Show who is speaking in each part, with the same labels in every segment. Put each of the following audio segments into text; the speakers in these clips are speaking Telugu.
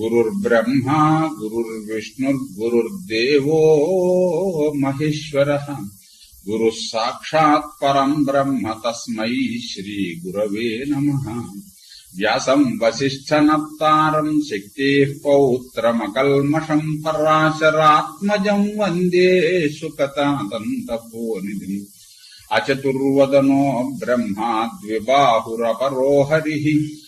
Speaker 1: गुरुर्ब्रह्मा गुरुर्विष्णुर्गुरुर्देवो महेश्वर। गुरु साक्षात् परम ब्रह्म तस्मै श्रीगुरवे नमः। व्यासम् शक्ति पौत्र मकलमशं पराशरात्मज वंदे सुकता अचतुर्वदनो ब्रह्मा द्विबाहुरपरो हरिः।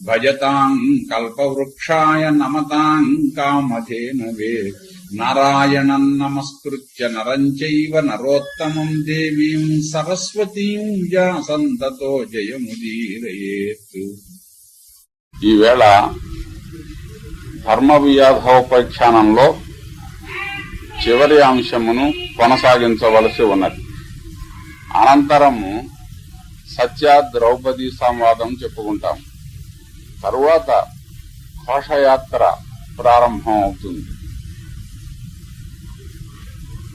Speaker 1: భజతాం కల్పవృక్షాయ నమతాం కామధేనవే నారాయణం నమస్కృత్య నరం చైవ నరోత్తమం దేవీం సరస్వతీం వ్యాసంతతో జయముదీరయేత్ ఈవేళ ధర్మ వ్యాధోపఖ్యానంలో చివరి అంశమును కొనసాగించవలసి ఉన్నది. అనంతరము సత్య ద్రౌపది సంవాదం చెప్పుకుంటాం తరువాత ఘోషయాత్ర ప్రారంభం అవుతుంది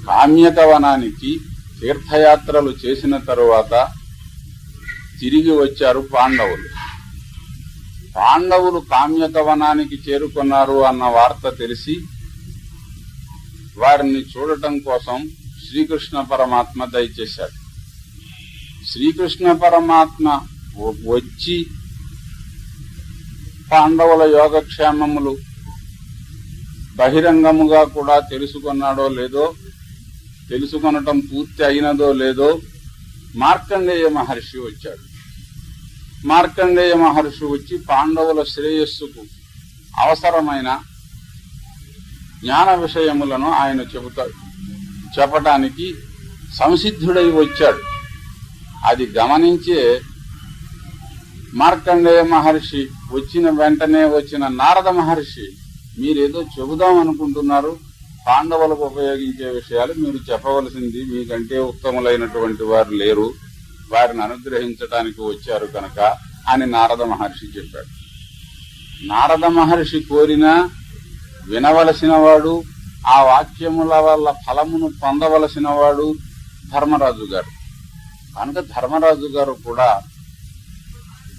Speaker 1: కామ్యకవనానికి తీర్థయాత్రలు చేసిన తరువాత తిరిగి వచ్చారు పాండవులు. పాండవులు కామ్యకవనానికి చేరుకున్నారు అన్న వార్త తెలిసి వారిని చూడటం కోసం శ్రీకృష్ణ పరమాత్మ దయచేశాడు శ్రీకృష్ణ పరమాత్మ వ- వచ్చి పాండవుల యోగక్షేమములు బహిరంగముగా కూడా తెలుసుకున్నాడో లేదో తెలుసుకొనటం పూర్తి అయినదో లేదో మార్కండేయ మహర్షి వచ్చాడు. మార్కండేయ మహర్షి వచ్చి పాండవుల శ్రేయస్సుకు అవసరమైన జ్ఞాన విషయములను ఆయన చెబుతాడు. చెప్పటానికి సంసిద్ధుడై వచ్చాడు. అది గమనించే మార్కండేయ మహర్షి వచ్చిన వెంటనే వచ్చిన నారద మహర్షి మీరేదో చెబుదాం అనుకుంటున్నారు పాండవులకు ఉపయోగించే విషయాలు మీరు చెప్పవలసింది మీకంటే ఉత్తములైనటువంటి వారు లేరు వారిని అనుగ్రహించడానికి వచ్చారు కనుక అని నారద మహర్షి చెప్పాడు. నారద మహర్షి కోరినా వినవలసిన వాడు ఆ వాక్యముల వల్ల ఫలమును పొందవలసిన వాడు ధర్మరాజు గారు. కనుక ధర్మరాజు గారు కూడా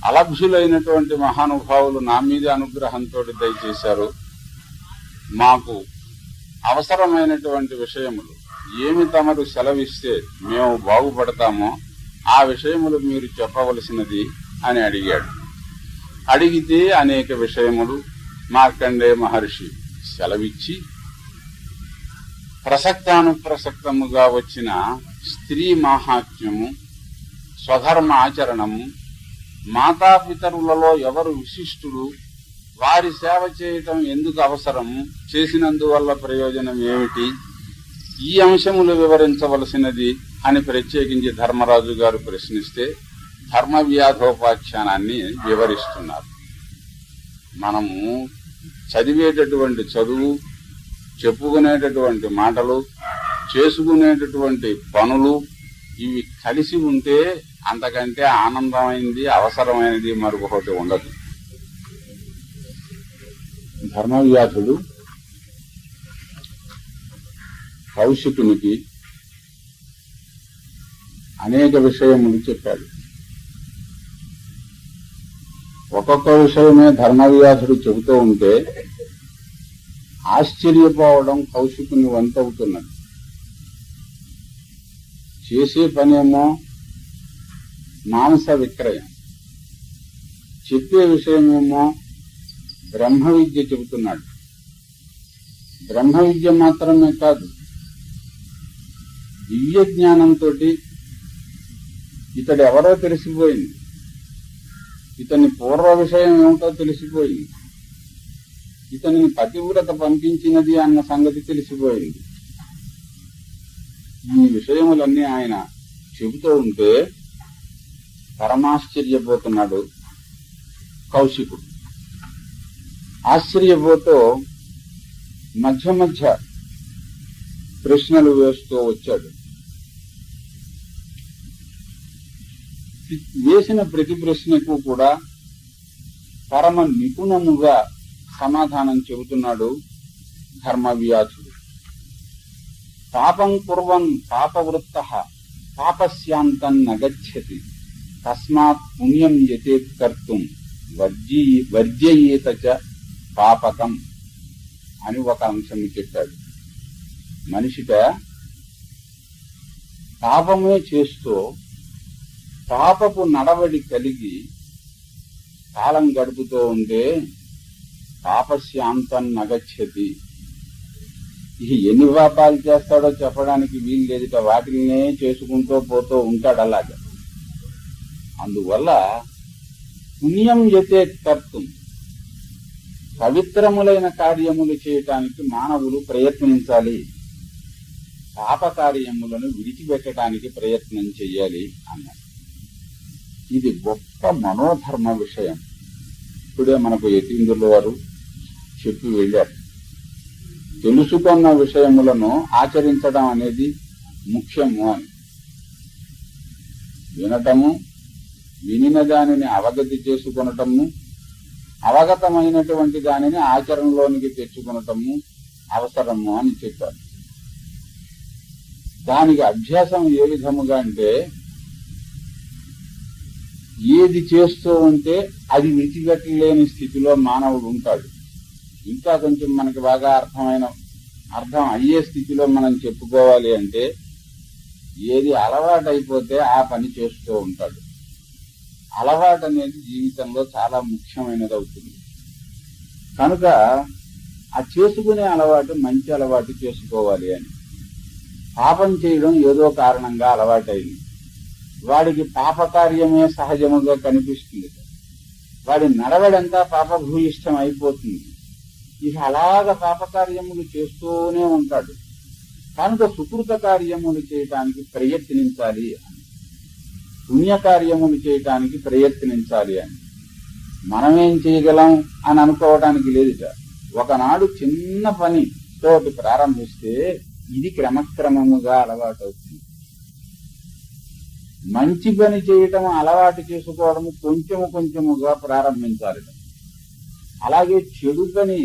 Speaker 1: అలభ్యులైనటువంటి మహానుభావులు నా మీద అనుగ్రహంతో దయచేశారు. మాకు అవసరమైనటువంటి విషయములు ఏమి తమరు సెలవిస్తే మేము బాగుపడతామో ఆ విషయములు మీరు చెప్పవలసినది అని అడిగాడు. అడిగితే అనేక విషయములు మార్కండే మహర్షి సెలవిచ్చి ప్రసక్తానుప్రసక్తముగా వచ్చిన స్త్రీ మాహాత్మ్యము స్వధర్మ ఆచరణము మాతాపితరులలో ఎవరు విశిష్టుడు వారి సేవ చేయటం ఎందుకు అవసరం? చేసినందువల్ల ప్రయోజనం ఏమిటి? ఈ అంశములు వివరించవలసినది అని ప్రత్యేకించి ధర్మరాజు గారు ప్రశ్నిస్తే ధర్మ వ్యాధోపాఖ్యానాన్ని వివరిస్తున్నారు. మనము చదివేటటువంటి చదువు చెప్పుకునేటటువంటి మాటలు చేసుకునేటటువంటి పనులు ఇవి కలిసి ఉంటే అంతకంటే ఆనందమైంది అవసరమైనది మరొకటి ఉండదు. ధర్మవ్యాధుడు కౌశికునికి అనేక విషయములు చెప్పాడు. ఒక్కొక్క విషయమే ధర్మవ్యాసుడు చెబుతూ ఉంటే ఆశ్చర్యపోవడం కౌశికుని వంతవుతున్నది. చేసే పనేమో మాంస విక్రయం. చెప్పే విషయమేమో బ్రహ్మ విద్య చెబుతున్నాడు. బ్రహ్మ విద్య మాత్రమే కాదు దివ్య జ్ఞానంతో ఇతడు ఎవరో తెలిసిపోయింది. ఇతని పూర్వ విషయం ఏమిటో తెలిసిపోయింది. ఇతనిని పతివ్రత పంపించినది అన్న సంగతి తెలిసిపోయింది. ఈ విషయములన్నీ ఆయన చెబుతూ ఉంటే పరమాశ్చర్యపోతున్నాడు కౌశికుడు. ఆశ్చర్యపోతూ మధ్య మధ్య ప్రశ్నలు వేస్తూ వచ్చాడు. వేసిన ప్రతి ప్రశ్నకు కూడా పరమ నిపుణముగా సమాధానం చెబుతున్నాడు ధర్మవ్యాధుడు. పాపం కుర్వన్ పాపవృత్త పాపస్యాంతం నగచ్చతి తస్మాత్ పుణ్యం యతేత్ కర్తం. వర్జీ వర్జయేత చ పాపకం అని ఒక అంశం చెప్పాడు. మనిషిట పాపమే చేస్తూ పాపపు నడవడి కలిగి కాలం గడుపుతూ ఉంటే పాపశాంతం నగచ్చతి. ఇక ఎన్ని పాపాలు చేస్తాడో చెప్పడానికి వీలు లేదుట వాటినే చేసుకుంటూ పోతూ ఉంటాడు అలాగే. అందువల్ల పుణ్యం యతే కర్తం పవిత్రములైన కార్యములు చేయటానికి మానవులు ప్రయత్నించాలి పాపకార్యములను విడిచిపెట్టడానికి ప్రయత్నం చేయాలి అన్నారు ఇది గొప్ప మనోధర్మ విషయం. ఇప్పుడే మనకు యతీంద్రుల వారు చెప్పి వెళ్ళారు. తెలుసుకున్న విషయములను ఆచరించడం అనేది ముఖ్యము అని. వినటము వినిన దానిని అవగతి చేసుకునటము అవగతమైనటువంటి దానిని ఆచరణలోనికి తెచ్చుకునటము అవసరము అని చెప్పారు. దానికి అభ్యాసం ఏ విధముగా అంటే ఏది చేస్తూ ఉంటే అది విడిచిపెట్టలేని స్థితిలో మానవుడు ఉంటాడు. ఇంకా కొంచెం మనకి బాగా అర్థమైన అర్థం అయ్యే స్థితిలో మనం చెప్పుకోవాలి అంటే ఏది అలవాటైపోతే ఆ పని చేస్తూ ఉంటాడు. అలవాటు అనేది జీవితంలో చాలా ముఖ్యమైనది అవుతుంది. కనుక ఆ చేసుకునే అలవాటు మంచి అలవాటు చేసుకోవాలి అని. పాపం చేయడం ఏదో కారణంగా అలవాటైంది. వాడికి పాపకార్యమే సహజముగా కనిపిస్తుంది. వాడి నడవడంతా పాపభూయిష్టం అయిపోతుంది. ఇక అలాగ పాపకార్యములు చేస్తూనే ఉంటాడు. కనుక సుకృత కార్యములు చేయటానికి ప్రయత్నించాలి అని. పుణ్యకార్యములు చేయటానికి ప్రయత్నించాలి అని. మనమేం చేయగలం అని అనుకోవడానికి లేదుట ఒకనాడు చిన్న పని తోటి ప్రారంభిస్తే ఇది క్రమక్రమముగా అలవాటు అవుతుంది మంచి పని చేయటం అలవాటు చేసుకోవడం కొంచెము కొంచెముగా ప్రారంభించాలి. అలాగే చెడు పని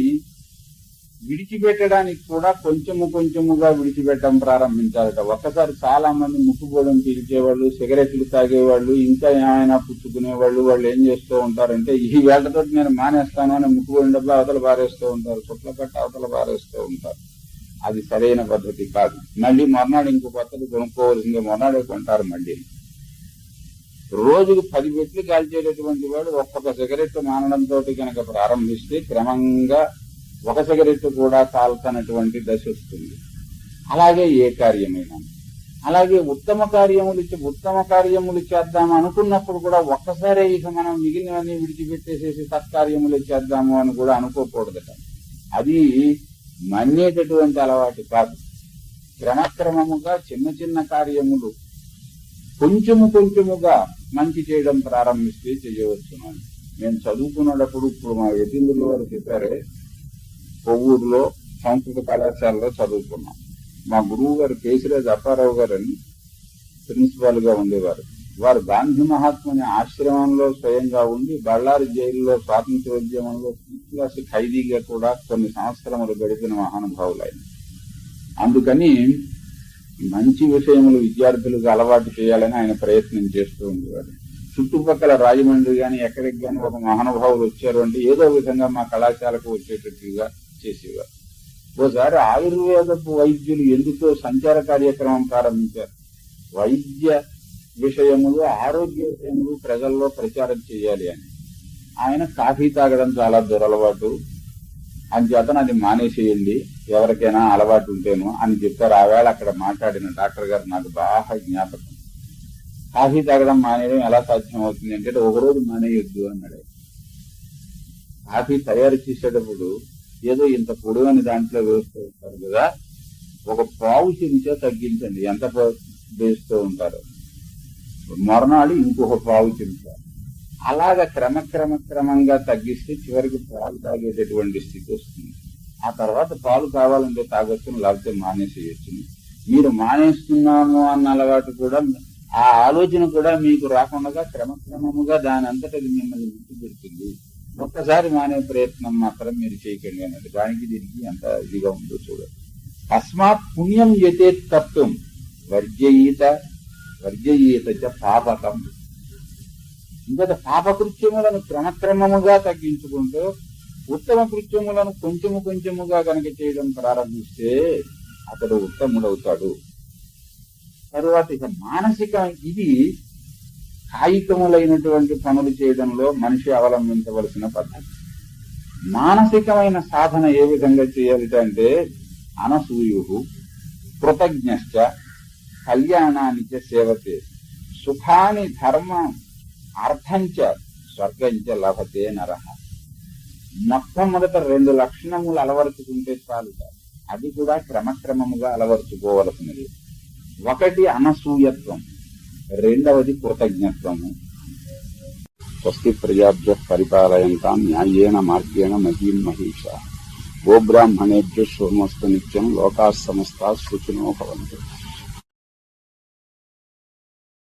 Speaker 1: విడిచిపెట్టడానికి కూడా కొంచెము కొంచెముగా విడిచిపెట్టడం ప్రారంభించాలట ఒక్కసారి చాలా మంది ముక్కుగోడం పీల్చేవాళ్ళు సిగరెట్లు తాగేవాళ్ళు ఇంకా ఏమైనా పుచ్చుకునేవాళ్ళు వాళ్ళు ఏం చేస్తూ ఉంటారంటే ఈ వేళ్ళతో నేను మానేస్తాను అని ముక్కుగోడిన డబ్బా అవతల పారేస్తూ ఉంటారు చుట్ల కట్ట అవతల పారేస్తూ ఉంటారు. అది సరైన పద్ధతి కాదు. మళ్ళీ మొన్నాడు ఇంకో కొత్తది కొనుక్కోవాల్సిందే మొన్నాడే కొంటారు మళ్ళీ. రోజుకు పది పెట్లు కాల్చేటటువంటి వాడు ఒక్కొక్క సిగరెట్ మానడంతో కనుక ప్రారంభిస్తే క్రమంగా ఒక సిగరెట్ కూడా కాల్తనటువంటి దశ వస్తుంది. అలాగే ఏ కార్యమైనా. అలాగే ఉత్తమ కార్యములు ఉత్తమ కార్యములు చేద్దాం అనుకున్నప్పుడు కూడా ఒక్కసారే ఇక మనం మిగిలినవన్నీ విడిచిపెట్టేసేసి సత్కార్యములు చేద్దాము అని కూడా అనుకోకూడదట. అది మన్నేటటువంటి అలవాటు కాదు. క్రమక్రమముగా చిన్న చిన్న కార్యములు కొంచెము కొంచెముగా మంచి చేయడం ప్రారంభిస్తే చేయవచ్చు అని. నేను చదువుకున్నప్పుడు ఇప్పుడు మా యతీంద్రుల వారు చెప్పారే కొవ్వూరులో సంస్కృత కళాశాలలో చదువుకున్నాం. మా గురువు గారు కేసీరాజ్ అప్పారావు గారు అని ప్రిన్సిపాల్గా ఉండేవారు. వారు గాంధీ మహాత్ముని ఆశ్రమంలో స్వయంగా ఉండి బళ్ళారి జైల్లో స్వాతంత్రోద్యమంలో క్లాస్ ఖైదీగా కూడా కొన్ని సంవత్సరములు గడిపిన మహానుభావులైన. ఆయన అందుకని మంచి విషయములు విద్యార్థులకు అలవాటు చేయాలని ఆయన ప్రయత్నం చేస్తూ ఉండేవాడు చుట్టుపక్కల రాజమండ్రి కానీ ఎక్కడికి కానీ ఒక మహానుభావులు వచ్చారు అంటే ఏదో విధంగా మా కళాశాలకు వచ్చేటట్టుగా చేసేవారు. ఓసారి ఆయుర్వేదపు వైద్యులు ఎందుకో సంచార కార్యక్రమం ప్రారంభించారు. వైద్య విషయములు ఆరోగ్య విషయములు ప్రజల్లో ప్రచారం చేయాలి అని. ఆయన కాఫీ తాగడం చాలా దురలవాటు. అంచేతను అది మానేసేయండి ఎవరికైనా అలవాటు ఉంటేను అని చెప్పారు. ఆవేళ అక్కడ మాట్లాడిన డాక్టర్ గారు నాకు బాగా జ్ఞాపకం. కాఫీ తాగడం మానేయడం ఎలా సాధ్యం అవుతుంది అంటే ఒక రోజు మానేయొద్దు అన్నాడు కాఫీ తయారు చేసేటప్పుడు ఏదో ఇంత పొడవని దాంట్లో వేస్తూ ఉంటారు కదా ఒక పావు చెంచా తగ్గించండి. ఎంత వేస్తూ ఉంటారు. మరునాడు ఇంకొక పావు చెంచా. అలాగ క్రమక్రమ క్రమంగా తగ్గిస్తే చివరికి పాలు తాగేటటువంటి స్థితి వస్తుంది. ఆ తర్వాత పాలు కావాలంటే తాగొచ్చు లేకపోతే మానేసేయచ్చు మీరు మానేస్తున్నాము అన్న అలవాటు కూడా ఆ ఆలోచన కూడా మీకు రాకుండా క్రమక్రమముగా దాని అంతటది మిమ్మల్ని గుర్తు పెడుతుంది ఒక్కసారి మానే ప్రయత్నం మాత్రం మీరు చేయకండి అన్నది దానికి దీనికి ఎంత ఇదిగా ఉందో చూడండి. అస్మాత్ పుణ్యం యతే తత్వం వర్జయీత వర్జయీత చ పాపకం. ఇంకొక పాపకృత్యములను క్రమక్రమముగా తగ్గించుకుంటూ ఉత్తమ కృత్యములను కొంచెము కొంచెముగా కనుక చేయడం ప్రారంభిస్తే అతడు ఉత్తముడవుతాడు. తరువాత ఇక మానసిక ఇది కాయికములైనటువంటి పనులు చేయడంలో మనిషి అవలంబించవలసిన పద్ధతి. మానసికమైన సాధన ఏ విధంగా చేయాలంటే అనసూయు కృతజ్ఞశ్చ కళ్యాణానికి సేవతే సుఖాని ధర్మ అర్థంచ స్వర్గంచ లభతే నర. మొట్టమొదట రెండు లక్షణములు అలవరుచుకుంటే చాలు. అది కూడా క్రమక్రమముగా అలవరుచుకోవలసినది. ఒకటి అనసూయత్వం. రెండవది కృతజ్ఞత్వము. స్వస్తి ప్రజాభ్య పరిపాలయంతాం న్యాయేణ మార్గేణ మహీం మహిష. గోబ్రాహ్మణేభ్య సోమస్తు నిత్యం లోకా సమస్త సుఖినో భవంతు.